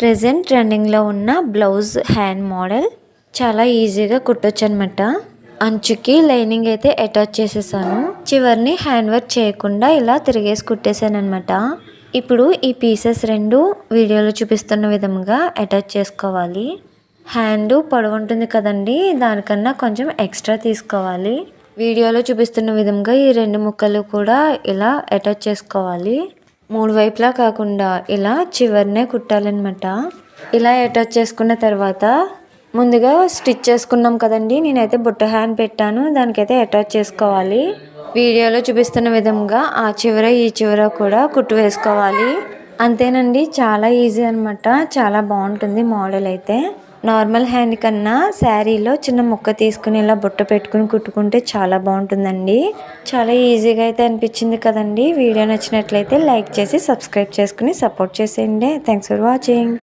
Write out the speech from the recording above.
Present ట్రెండింగ్లో ఉన్న blouse hand model చాలా ఈజీగా కుట్టొచ్చు అనమాట అంచుకి లైనింగ్ అయితే అటాచ్ చేసేసాను. చివరిని హ్యాండ్ వర్క్ చేయకుండా ఇలా తిరిగేసి కుట్టేశాను అనమాట ఇప్పుడు ఈ పీసెస్ రెండు వీడియోలో చూపిస్తున్న విధంగా అటాచ్ చేసుకోవాలి. హ్యాండ్ పొడవు ఉంటుంది కదండి దానికన్నా కొంచెం ఎక్స్ట్రా తీసుకోవాలి. వీడియోలో చూపిస్తున్న విధంగా ఈ రెండు ముక్కలు కూడా ఇలా అటాచ్ చేసుకోవాలి. మూడు వైపులా కాకుండా ఇలా చివరినే కుట్టాలన్నమాట. ఇలా అటాచ్ చేసుకున్న తర్వాత ముందుగా స్టిచ్ చేసుకున్నాం కదండి. నేనైతే బుట్ట హ్యాండ్ పెట్టాను. దానికైతే అటాచ్ చేసుకోవాలి. వీడియోలో చూపిస్తున్న విధంగా ఆ చివర ఈ చివర కూడా కుట్టు వేసుకోవాలి. అంతేనండి చాలా ఈజీ అనమాట చాలా బాగుంటుంది మోడల్ అయితే. నార్మల్ హ్యాండ్ కన్నా శారీలో చిన్న ముక్క తీసుకుని ఇలా బుట్ట పెట్టుకుని కుట్టుకుంటే చాలా బాగుంటుందండి. చాలా ఈజీగా అయితే అనిపించింది కదండి. వీడియో నచ్చినట్లయితే లైక్ చేసి సబ్స్క్రైబ్ చేసుకుని సపోర్ట్ చేసేయండి. Thanks for watching.